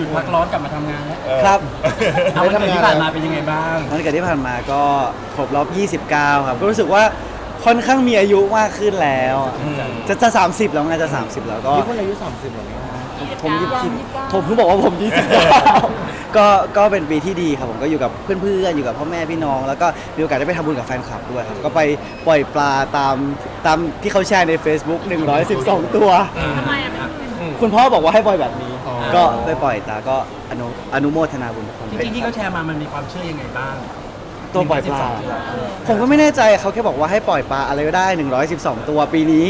ยุดพักร้อนกลับมาทำงานแล้วเออครับเอาวันเกิดที่ผ่านมาเป็นยังไงบ้าง วันเกิดที่ผ่านมาก็ครบรอบ 29 ครับ ก็รู้สึกว่าค่อนข้างมีอายุมากขึ้นแล้วอะอืมจะจะ 30 แล้วไงจะ 30 แล้วก็นี่คนอายุ 30หรอเนี่ยผมยี่สิบผมเพิ่งบอกว่าผม29ก็ก็เป็นปีที่ดีครับผมก็อยู่กับเพื่อนๆอยู่กับพ่อแม่พี่น้อง แล้วก็มีโอกาสได้ไปทำบุญกับแฟนคลับด้วยครับก็ไปปล่อยปลาตามตามที่เขาแชร์ใน Facebook 112 ตัวทำไมอะไม่ คุณพ่อบอกว่าให้ปล่อยแบบนี้ อ๋อ ก็ไปปล่อยตาก็อนุอนุโมทนาบุญทุกคนจริงๆที่เขาแชร์มามันมีความเชื่อยังไงบ้างตัวปล่อยปลาผมก็ไม่แน่ใจเขาแค่บอกว่าให้ปล่อยปลาอะไรก็ได้ 112 ตัวปีนี้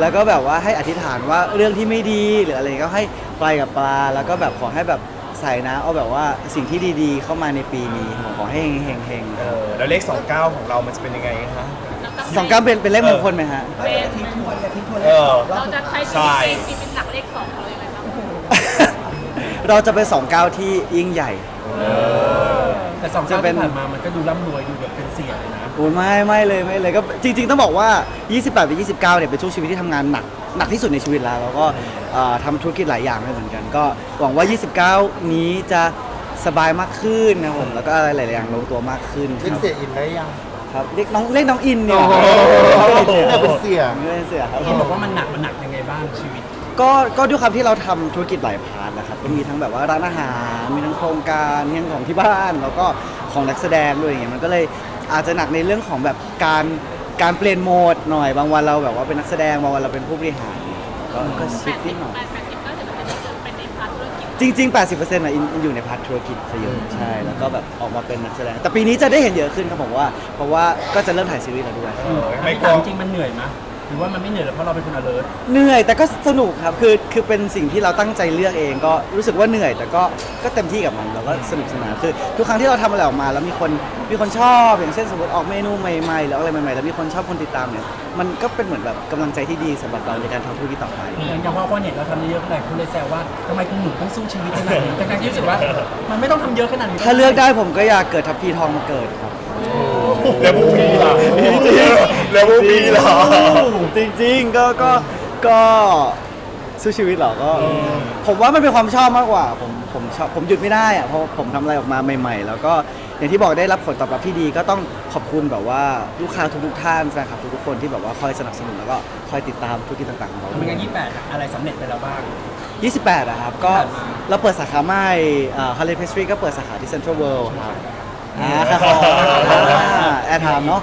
แล้วก็แบบว่าให้อธิษฐานว่าเรื่องที่ไม่ดีหรืออะไรก็ให้ปล่อยกับปลา แล้วก็แบบขอให้แบบใส่นะเอาแบบว่าสิ่งที่ดีๆ เข้ามาในปีนี้ผมขอให้เฮงๆเฮงเออแล้วเลข 29 ของเรามันจะเป็นยังไงคะสองเก้าเป็นเป็นเลขมงคลไหมฮะเออ เราจะใช้ใช่ชีวิตเป็นหลักเลขสองเรายังไงบ้าง เราจะเป็นสองเก้าที่ยิ่งใหญ่ แต่สองจะเจ้าเป็น ที่ผ่านมามันก็ดูร่ำรวยดูแบบเป็นเสียเลยนะ โอ้ยไม่ไม่เลยไม่เลยก็จริง ๆ ต้องบอกว่า 28ไป29เนี่ยเป็นช่วงชีวิตที่ทำงานหนักหนักที่สุดในชีวิตแล้วแล้วก็เอ่อทำธุรกิจหลายอย่างด้วยเหมือนกัน ก็หวังว่า 29 นี้จะสบายมากขึ้นนะครับผมแล้วก็อะไรหลายๆอย่างลงตัวมากขึ้นคเล่นรับเสียอินได้ยังครับเรียกน้องเรียกน้องอินเนี่ยโอ้โหน้องอินเนี่ยเป็นเสี่ยไม่เป็นเสียครับที่บอกว่ามันหนักมันหนักยังไงบ้างชีวิต ก็ก็ด้วยความที่เราทำธุรกิจหลายพาร์ทนะครับก็มีทั้งแบบว่าร้านอาหารมีทั้งโครงการมีทั้งของที่บ้าน แล้วก็ของนักแสดงด้วยอย่างเงี้ยมันก็เลยอาจจะหนักในเรื่องของแบบการการเปลี่ยนโหมดหน่อยบางวันเราแบบว่าเป็นนักแสดงบางวันเราเป็นผู้บริหารก็ก็แปชิฟดต์สินิบดหน่อย แปดแปดสิบเก้าสิบเปอร์เซ็นต์จะเป็นในพาร์ทธุรกิจจริงๆ 80%อะอินอินอยู่ในพาร์ทธุรกิจซะเยอะใช่ แล้วก็แบบออกมาเป็นนักแสดง แต่ปีนี้จะได้เห็นเยอะขึ้นครับผมว่า เพราะว่าก็จะเริ่มถ่ายซีรีส์แล้วด้วยเออไม่ไม่กกลัวจริงๆมันเหนื่อยมั้ยห รือว่ามันไม่เหนื่อยหรอกเพราะเราเป็นคน alert เหนื่อยแต่ก็สนุกครับคือคือเป็นสิ่งที่เราตั้งใจเลือกเองก็รู้สึกว่าเหนื่อย แต่ก็ก็เต็มที่กับมันแล้วก็สนุกสนานคือ ทุกครั้งที่เราทำอะไรออกมา แล้วมีคนมีคนชอบอย่างเช่นสมมติออกเมนูใหม่ๆหรืออะไรใหม่ๆแล้วมีคนชอบคนติดตามเนี่ยมันก็เป็นเหมือนแบบกำลังใจที่ดีสำหรับเราในการทำธุรกิจต่อไป อย่างพอคนเห็นเราทำเยอะขนาดคุณเลยแซวว่าทำไมคุณหนุ่มต้องสู้ชีวิตขนาดนี้ทั้งๆที่รู้สึกว่า มันไม่ต้องทำเยอะขนาดนี้ถ้าเลือกได้ผมก็อยากเกิดทัพพีทองมาเกิดครับ แล้วพวกพี่ล่ะแล้วพวกพี่ล่ะจริงๆก็ก็ก็สู้ชีวิตเหรอก็ ผมว่ามันเป็นความชอบมากกว่า ผมผมชอบผมหยุดไม่ได้อะเพราะผมทำอะไรออกมาใหม่ๆ แล้วก็อย่างที่บอกได้รับผลตอบรับที่ดีก็ต้องขอบคุณแบบว่าลูกค้าทุกๆท่านแฟนคลับทุกๆคนที่แบบว่าคอยสนับสนุนแล้วก็คอยติดตามธุรกิจต่างๆของเราเป็นงานยี่แปดอะไรสำเร็จไปแล้วบ้าง 28อะครับก็เราเปิดสาขาใหม่ฮาร์เลย์เพสทรีก็เปิดสาขาที่เซ็นทรัลเวิลด์ครับ อ่าครับแอร์ไทม์เนาะ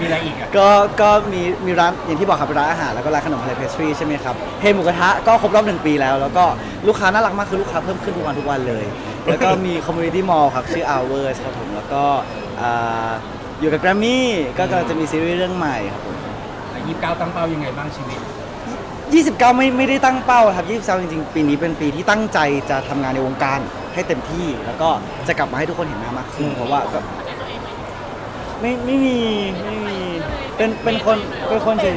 มีอะไรอีกอะ ก็ก็มีมีร้านอย่างที่บอกครับเป็นร้านอาหารแล้วก็ร้านขนมทะเลเพสทรีใช่ไหมครับเฮหมูกระทะก็ครบรอบหนึ่งปีแล้ว แล้วก็ลูกค้าน่ารักมากคือลูกค้าเพิ่มขึ้นทุกวันทุกวันเลย แล้วก็มีคอมมูนิตี้มอลล์ครับชื่อ Hours ครับผมแล้วก็อ่าอยู่กับแกรมมี่ก็กำลังจะมีซีรีส์เรื่องใหม่ครับผม ยี่สิบเก้าตั้งเป้ายังไงบ้างชีวิต 29 ไม่ไม่ได้ตั้งเป้าครับ29จริงๆ ปีนี้เป็นปีที่ตั้งใจจะทำงานในวงการให้เต็มที่ แล้วก็จะกลับมาให้ทุกคนเห็นหน้ามากขึ้นเพราะว่าก็ไม่ไม่มีไม่มีเป็นเป็นคนเป็นคนเฉย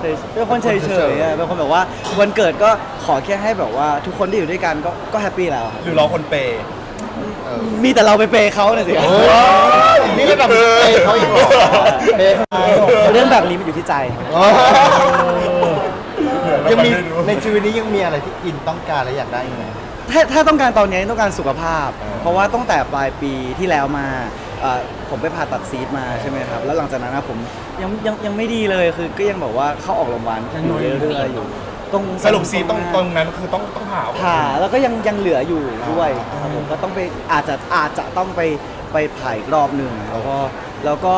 เฉยเป็นคนเฉยเฉยๆอะเป็นคนแบบว่าวันเกิดก็ขอแค่ให้แบบว่า ทุกคนที่อยู่ด้วยกันก็ก็แฮปปี้แล้วครับหรือรอคนเปย์ มีแต่เราไปเปย์เขาน่ะสิเฮ้ยนี่ระดับเปย์เขาอีกเหรอเปย์เขาเรื่องแบบนี้มันอยู่ที่ใจอ๋อ ยังมีในชีวิตนี้ยังมีอะไรที่อินต้องการและอยากได้อีกไหม ถ้าถ้าต้องการตอนนี้ต้องการสุขภาพเพราะว่าตั้งแต่ปลายปีที่แล้วมาเอ่อผมไปผ่าตัดซีดมาใช่ไหมครับ แล้วหลังจากนั้นนะผมยังยังยังไม่ดีเลยคือก็ยังบอกว่าเข้าออกโรงพยาบาลอยู่เรื่อยๆอยู่ตรงสรุปซีตรงตรงนั้นคือต้องต้องผ่าผ่าแล้วก็ยังยังเหลืออยู่ด้วยครับผมก็ต้องไปอาจจะอาจจะต้องไปไปผ่าอีกรอบหนึ่งแล้วก็แล้วก็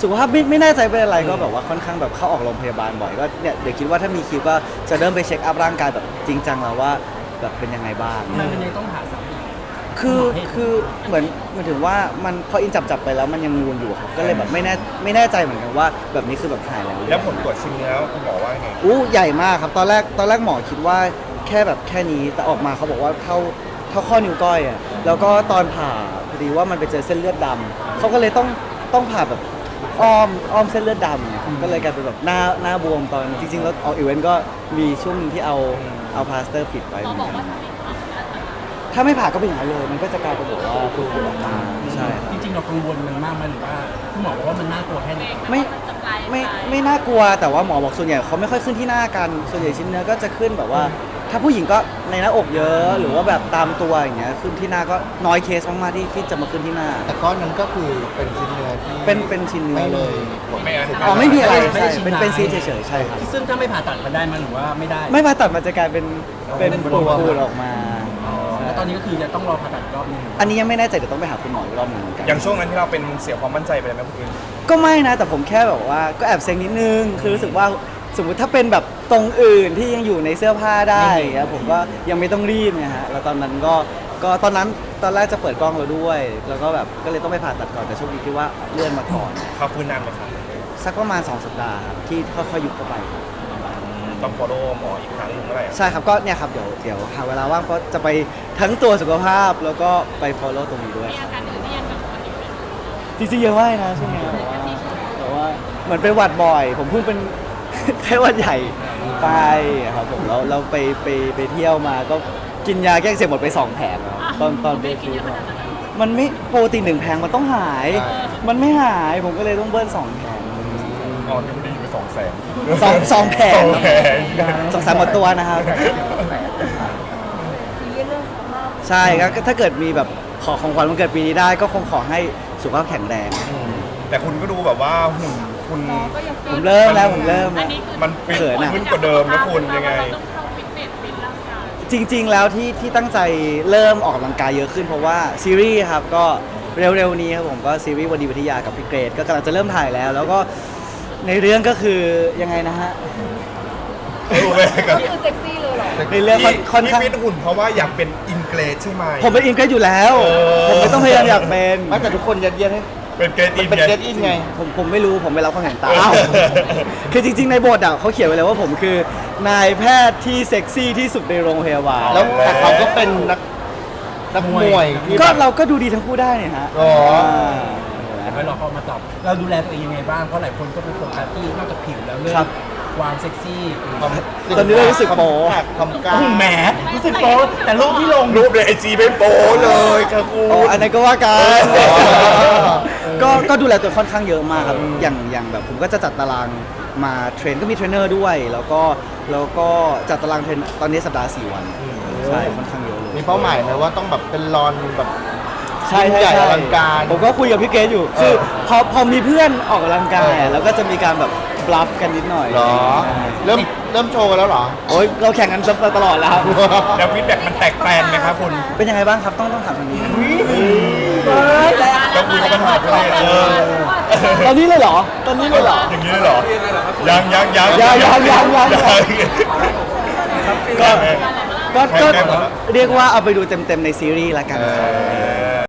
สุขภาพไม่ไม่แน่ใจเป็นอะไรก็แบบว่าค่อนข้างแบบเข้าออกโรงพยาบาลบ่อยก็เนี่ยเดี๋ยวคิดว่าถ้ามีคิวก็จะเริ่มไปเช็คอัพร่างกายแบบจริงจังแล้วว่าแบบเป็นยังไงบ้างทำไมมันยังต้องหาซ้ำอีกคือหมอให้คือเหมือนเหมือนถึงว่ามันพออินจับจับไปแล้วมันยังงูนอยู่ครับก็เลยแบบไม่แน่ไม่แน่ใจเหมือนกันว่า แบบนี้คือแบบหายแล้วหรือแล้วยังผลตรวจชิ้นเนื้อคุณหมอว่าไงอู้ใหญ่มากครับ ตอนแรกตอนแรกหมอคิดว่าแค่แบบแค่นี้แต่ออกมาเขาบอกว่าเท่าเท่าข้อนิ้วก้อยอะแล้วก็ตอนผ่าพอดีว่ามันไปเจอเส้นเลือดดำเขาก็เลยต้องต้องผ่าแบบ อ้อมอ้อมเส้นเลือดดำก็เลยกลายเป็นแบบหน้าหน้าบวมตอนจริงๆ แล้วออกอีเวนต์ก็มีช่วงหนึงที่เอาเอาพลาสเตอร์ปิดไว้หมเหอมือนบอกกันว่าถ้าไม่ผ่าก็เป็นอย่างนั้นเลย มันก็จะกลายเป็นแบบว่าปูดออกมาใช่ครับ จริงๆ เรากังวลมันมากไหมหรือว่าคุณหมอบอกว่ามันน่ากลัวแค่ไหน ไม่จะกลายไม่ไม่น่ากลัวแต่ว่าหมอบอกส่วนใหญ่เขาไม่ค่อยขึ้นที่หน้ากันส่วนใหญ่ชิ้นเนื้อก็จะขึ้นแบบว่า ถ้าผู้หญิงก็ในหน้าอกเยอะหรือว่าแบบตามตัวอย่างเงี้ยขึ้นที่หน้าก็น้อยเคสมากๆที่ที่จะมาขึ้นที่หน้า แต่ก้อนนั้นก็คือเป็นชิ้นเนื้อที่เป็นเป็นชิ้นเนื้ไม่อเลเลยย ไม่อันอ๋อไม่มีอะไรไม่ใช่ได้ชิ้นเป็นร้ายเป็นซีเฉยๆใช่ครับซึ่งถ้าไม่ผ่าตัดมันได้มันหรือว่าไม่ได้ไม่ผ่าตัดมันจะกลายเป็นเป็นเป็นปูตัวปูดออกมาอ๋อใช่แล้วตอนนี้ก็คือจะต้องรอผ่าตัดอีกรอบหนึงอันนี้ยังไม่แน่ใจเดี๋ยวต้องไปหาคุณหมออีกรอบหนึงเหมือนกัน อย่างช่วงนั้นที่เราเป็นเสียความมั่นใจไปเลยไหมคุณกิน ก็ไม่นะแต่ผมแค่แบบว่าก็แอบเซ็งนิดนึง คือรู้สึกว่า สมมุติถ้าเป็นแบบตรงอื่นที่ยังอยู่ในเสื้อผ้าได้ครับผมก็ยังไม่ต้องรีบไงฮะแล้วตอนนั้นก็ก็ตอนนั้นตอนแรกจะเปิดกล้องเราด้วย แล้วก็แบบก็เลยต้องไปผ่าตัดก่อนแต่โชคดีที่ว่าเลื่อนมาก่อน เขาฟื้นนานไหมครับสักประมาณ 2 สัปดาห์ครับที่ค่อยๆยุบเข้าไป ต้อง follow หมออีกครั้งหนึ่งเมื่อไหร่อะใช่ครับก็เนี่ยครับเดี๋ยวเดี๋ยวหาเวลาว่างก็จะไปทั้งตัวสุขภาพแล้วก็ไป follow ตรงนี้ด้วย มีอาการอื่นที่ยังกังวลอยู่ไหม จริงๆเยอะมากนะช่วงเนี้ยแต่ว่าเหมือนเป็นหวัดบ่อย ผมเพิ่งเป็น ไข้หวัดใหญ่ไปครับผมแล้วเราไปไปไปเที่ยวมาก็กินยาแก้อักเสพหมดไปสองแผงตอนตอนไปไม่ได้กินเที่เยยวอะขนาดนั้นมันไม่ปกติหนึ่งแผงมันต้องหาย มันไม่หายผมก็เลยต้องเบิ้ลสองแผงอ๋อที่ไม่ได้อยู่ไปสองแสนสองสองแผงสองแผงสองสามหมดตัวนะครับใช่ครับก็ถ้าเกิดมีแบบขอของขวัญวันเกิดปีนี้ได้ ก็คงขอให้สุขภาพแข็งแรง แต่คุณก็ดูแบบว่าหุ่น คุณก็ยังผมเริ่มแล้วผมเริ่มอัแล้นวนี้คือมันฟิตเขินอะ ขึ้นกว่าเดิมนะคุณยังไง เราต้องเข้าฟิตเนสฟิตร่างกายจริง ๆ แล้วที่ที่ตั้งใจเริ่มออกกำลังกายเยอะขึ้นเพราะว่าซีรีส์ครับก็เร็วๆนี้ครับผมก็ซีรีส์วันดีวิทยากับพี่เกรดก็กำลังจะเริ่มถ่ายแล้ว แล้วก็ในเรื่องก็คือยังไงนะฮะ ดูไปกับคือเซ็กซี่เลยเหรอในเรื่องค่อนค่อนข้างที่ฟิตหุ่นเพราะว่าอยากเป็นอินเกรดใช่ไหม ผมเป็นอินเกรดอยู่แล้ว เออ ผมไม่ต้องพยายามอยากเป็น ไม่แต่ทุกคนยัดเยียดให้ เป็นเกรดอินเป็นไง เกตอินไง ผมผมไม่รู้ผมไม่รับความเห็นตามอ้าว คือจริงๆในบทอะเขาเขียนไว้เลยว่าผมคือนายแพทย์ที่เซ็กซี่ที่สุดในโรงพยาบาลแล้วแต่เขาก็เป็นนักนักมวยที่ก็แบบ เราก็ดูดีทั้งคู่ได้เนี่ยฮะอ๋อาไว้รอเขามาตอบ เราดูแลตัวเองยังไงบ้าง เพราะหลายคนก็เป็นโฟกัสที่นอกจากผิวแล้วเรื่อครังบความเซ็กซี่ความตอนนี้เรารู้สึกโป๊ คำกล้าโอ้โหแหมรู้สึกโป๊แต่รูปที่ลงรูปในไอจีไม่โป๊เลยครับคุอ๋อณ อันนั้นก็ว่ากันอ๋อ ก็ก็ดูแลตัวค่อนข้างเยอะมากครับอย่างอย่างแบบผมก็จะจัดตารางมาเทรนก็มีเทรนเนอร์ด้วย แล้วก็แล้วก็จัดตารางเทรนตอนนี้สัปดาห์4วันใช่ค่อนข้างเยอะเลยมีเป้าหมายไหมว่าต้องแบบเป็นรอนแบบใช่ยิ่งใช่ใหญ่ใช่อลังการผมก็คุยกับพี่เกดอยู่คือพอพอมีเพื่อนออกกำลังกายอะแล้วก็จะมีการแบบบลัฟกันนิดหน่อยเหรอเริ่มเริ่มโชว์กันแล้วเหรอโอ้ยเราแข่งกันตลอดแล้วครับแล้วฟีดแบ็กมันแตกแตนไหมครับคุณเป็นยังไงบ้างครับต้องต้องถามทางนี้ ต้องคุยกับปัญหาด้วยเออตอนนี้เลยเหรอ ตอนนี้เลยเหรอ อย่างนี้เลยเหรอ ยังยังยังยังยังยังยัง ก็ ก็ก็ใกล้ๆหมดแล้วเรียกว่าเอาไปดูเต็มๆในซีรีส์ละกันครับ เออ